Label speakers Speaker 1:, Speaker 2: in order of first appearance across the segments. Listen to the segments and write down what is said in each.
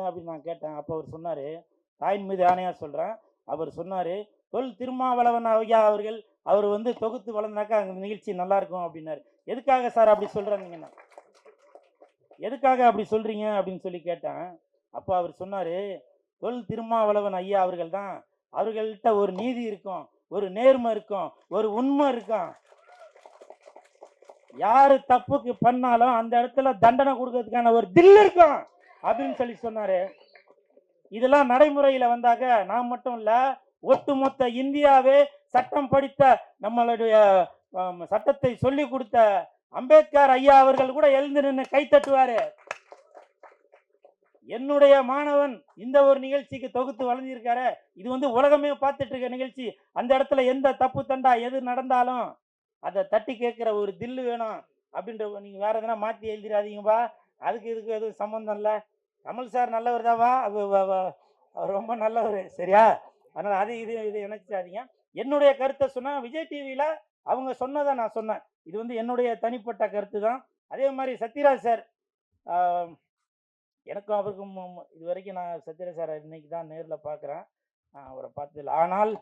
Speaker 1: என்ன அப்படின்னு நான் கேட்டேன். அப்போ அவர் சொன்னார் தாயின் மீது ஆணையாக சொல்கிறேன் அவர் சொன்னார் தொல் திருமாவளவன் ஐயா அவர்கள் அவர் வந்து தொகுத்து வளர்ந்தாக்கா அந்த நிகழ்ச்சி நல்லா இருக்கும் அப்படின்னாரு. எதுக்காக சார் அப்படி சொல்கிறீங்கன்னா எதுக்காக அப்படி சொல்கிறீங்க அப்படின்னு சொல்லி கேட்டேன். அப்போ அவர் சொன்னார் தொல் திருமாவளவன் ஐயா அவர்கள் தான் அவர்கள்ட்ட ஒரு நீதி இருக்கும் ஒரு நேர்மை இருக்கும் ஒரு உண்மை இருக்கும். யாரு தப்புக்கு பண்ணாலும் அந்த இடத்துல தண்டனை கொடுக்கறதுக்கான ஒரு தில் இருக்கும். அப்படின்னு சொல்லி சொன்னாரு. இதெல்லாம் நடைமுறையில வந்தாக்க நான் மட்டும் இல்ல ஒட்டுமொத்த இந்தியாவே சட்டம் படித்த நம்மளுடைய சட்டத்தை சொல்லி கொடுத்த அம்பேத்கர் ஐயா அவர்கள் கூட எழுந்து நின்று கை தட்டுவாரு. என்னுடைய மாணவன் இந்த ஒரு நிகழ்ச்சிக்கு தொகுத்து வளர்ந்திருக்காரு இது வந்து உலகமே பார்த்துட்டு இருக்க நிகழ்ச்சி. அந்த இடத்துல எந்த தப்பு தண்டா எது நடந்தாலும் அதை தட்டி கேட்குற ஒரு தில்லு வேணும். அப்படின்ற நீங்க வேற எதனா மாத்தி எழுதிடாதீங்கப்பா. அதுக்கு இதுக்கு எதுவும் சம்மந்தம் இல்லை. கமல் சார் நல்லவர் தான்வா அவர் ரொம்ப நல்லவர். சரியா? அதனால் அது இது இது நினைச்சாதீங்க என்னுடைய கருத்தை சொன்னால் விஜய் டிவியில் அவங்க சொன்னதை நான் சொன்னேன். இது வந்து என்னுடைய தனிப்பட்ட கருத்து தான் அதே மாதிரி சத்யராஜ் சார் எனக்கும் அவருக்கும் இது வரைக்கும் நான் சத்யராஜ் சார் இன்னைக்கு தான் நேரில் பார்க்குறேன் அவரை பார்த்ததில்ல. ஆனால்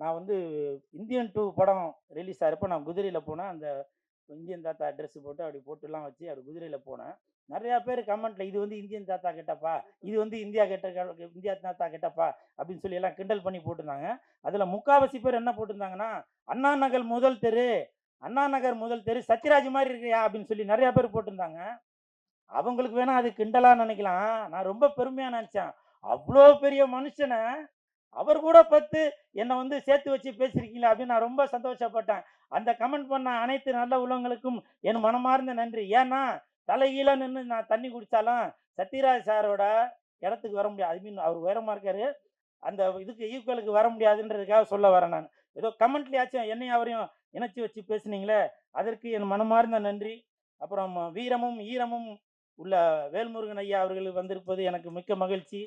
Speaker 1: நான் வந்து இந்தியன் டூ படம் ரிலீஸ் ஆகிறப்ப நான் குதிரையில் போனேன். அந்த இந்தியன் தாத்தா அட்ரஸ் போட்டு அப்படி போட்டுலாம் வச்சு அப்படி குதிரையில் போனேன். நிறையா பேர் கமெண்ட்ல இது வந்து இந்தியன் தாத்தா கெட்டப்பா இது வந்து இந்தியா கெட்ட இந்தியா தாத்தா கெட்டப்பா அப்படின்னு சொல்லி எல்லாம் கிண்டல் பண்ணி போட்டிருந்தாங்க. அதில் முக்காவாசி பேர் என்ன போட்டிருந்தாங்கன்னா அண்ணா நகர் முதல் தெரு அண்ணா நகர் முதல் தெரு சத்யராஜ் மாதிரி இருக்கியா? அப்படின்னு சொல்லி நிறையா பேர் போட்டிருந்தாங்க. அவங்களுக்கு வேணா அது கிண்டலா நினைக்கலாம். நான் ரொம்ப பெருமையாக நினச்சேன். அவ்வளோ பெரிய மனுஷனை அவர் கூட பார்த்து என்னை வந்து சேர்த்து வச்சு பேசியிருக்கீங்களா அப்படின்னு நான் ரொம்ப சந்தோஷப்பட்டேன். அந்த கமெண்ட் பண்ண அனைத்து நல்ல உள்ளவங்களுக்கும் என் மனமார்ந்த நன்றி. ஏன்னா தலைகீழ நின்று நான் தண்ணி குடித்தாலும் சத்யராஜ் சாரோட இடத்துக்கு வர முடியாது. ஐ மீன் அவர் உயரமாக இருக்காரு. அந்த இதுக்கு ஈக்குவலுக்கு வர முடியாதுன்றதுக்காக சொல்ல வரேன் நான். ஏதோ கமெண்ட்லையாச்சும் என்னையும் அவரையும் இணைச்சி வச்சு பேசுனீங்களே அதற்கு என் மனமார்ந்த நன்றி. அப்புறம் வீரமும் ஈரமும் உள்ள வேல்முருகன் ஐயா அவர்கள் வந்திருப்பது எனக்கு மிக்க மகிழ்ச்சி.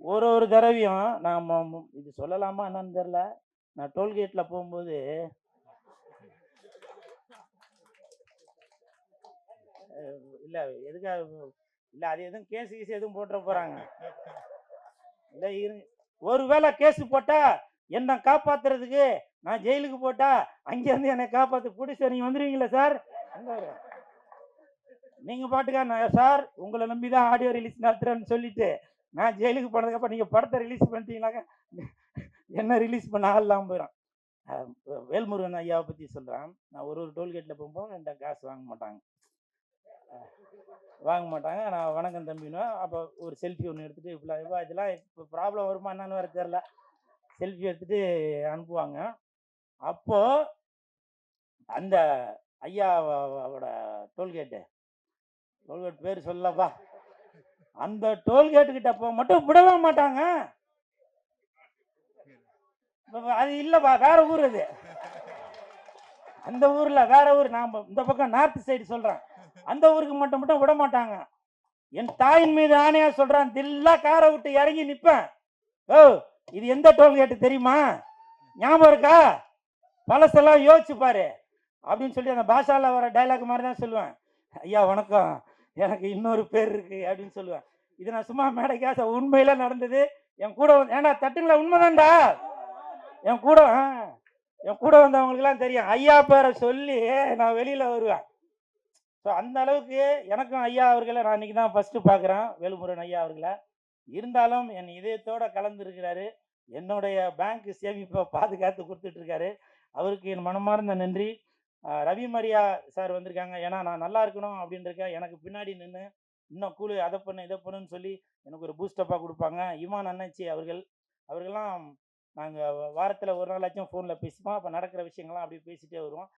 Speaker 1: ஒரு ஒரு தடவையும் நான் இது சொல்லலாமா என்னன்னு தெரில நான் டோல்கேட்டில் போகும்போது இல்லை எதுக்காக இல்லை அது எதுவும் கேஸ் கீஸ் எதுவும் போட்டுற போகிறாங்க இல்லை இரு ஒருவேளை கேஸ் போட்டால் என்னை காப்பாத்துறதுக்கு நான் ஜெயிலுக்கு போட்டா அங்கேருந்து என்னை காப்பாத்து பிடிச்ச நீங்கள் வந்துடுவீங்களா சார்? நீங்கள் பாட்டுக்கா நான் சார் உங்களை நம்பி தான் ஆடியோ ரிலீஸ் நடத்துறேன்னு சொல்லிட்டு நான் ஜெயிலுக்கு போனதுக்கப்புறம் நீங்கள் படத்தை ரிலீஸ் பண்ணிட்டீங்களாக்க? என்ன ரிலீஸ் பண்ண ஆள் இல்லாமல் போயிடும். வேல்முருகன் ஐயாவை பற்றி சொல்கிறேன் நான் ஒரு ஒரு டோல்கேட்டில் போகும்போது என்கிட்ட காசு வாங்க மாட்டாங்க. வாங்க மாட்டாங்க. நான் வணக்கம் தம்பின்னு அப்போ ஒரு செல்ஃபி ஒன்று எடுத்துகிட்டு இப்படிலாம் இப்போ இதெல்லாம் இப்போ ப்ராப்ளம் வருமா? என்னன்னு வேறு தெரில செல்ஃபி எடுத்துகிட்டு அனுப்புவாங்க. அப்போது அந்த ஐயாவோட டோல்கேட்டு டோல்கேட் பேர் சொல்லப்பா. அந்த டோல்கேட்டுக்கிட்ட போக மட்டும் விடவே மாட்டாங்க. அது இல்லைப்பா வேற ஊர் அது. அந்த ஊரில் வேற ஊர். நான் இந்த பக்கம் நார்த் சைடு சொல்கிறேன் அந்த ஊருக்கு மட்டும் மட்டும் விட மாட்டாங்க. என் தாயின் மீது ஆணையா சொல்றான் தில்லா காரை விட்டு இறங்கி நிற்பேன் ஓ இது எந்த டோல்கேட்டு தெரியுமா? ஞாபகம் இருக்கா? பழசெல்லாம் யோசிச்சு பாரு. அப்படின்னு சொல்லி அந்த பாஷாவில் வர டைலாக் மாதிரி தான் சொல்லுவேன். ஐயா வணக்கம். எனக்கு இன்னொரு பேர் இருக்கு அப்படின்னு சொல்லுவேன். இது நான் சும்மா மேடைக்காச உண்மையில நடந்தது. என் கூட வந்து ஏண்டா தட்டுங்களா? உண்மைதான்டா. என் கூட என் கூட வந்தவங்களுக்குலாம் தெரியும். ஐயா பேரை சொல்லி நான் வெளியில வருவேன். ஸோ அந்த அளவுக்கு எனக்கும் ஐயா அவர்களை நான் இன்னைக்கு தான் ஃபஸ்ட்டு பார்க்குறேன் வேலுமுருகன் ஐயா அவர்களை. இருந்தாலும் என் இதயத்தோட கலந்துருக்கிறாரு என்னுடைய பேங்க் சேமிப்பை பாதுகாத்து கொடுத்துட்ருக்காரு அவருக்கு என் மனமார்ந்த நன்றி. ரவி மரியா சார் வந்திருக்காங்க. ஏன்னா நான் நல்லா இருக்கணும் அப்படின்றக்க எனக்கு பின்னாடி நின்று இன்னும் கூலு அதை பண்ணு இதை பண்ணுன்னு சொல்லி எனக்கு ஒரு பூஸ்டப்பாக கொடுப்பாங்க. இமான் அண்ணாச்சி அவர்கள் அவர்கள்லாம் நாங்கள் வாரத்தில் ஒரு நாளாச்சும் ஃபோனில் பேசிப்போம். அப்போ நடக்கிற விஷயங்கள்லாம் அப்படியே பேசிகிட்டே வருவோம்.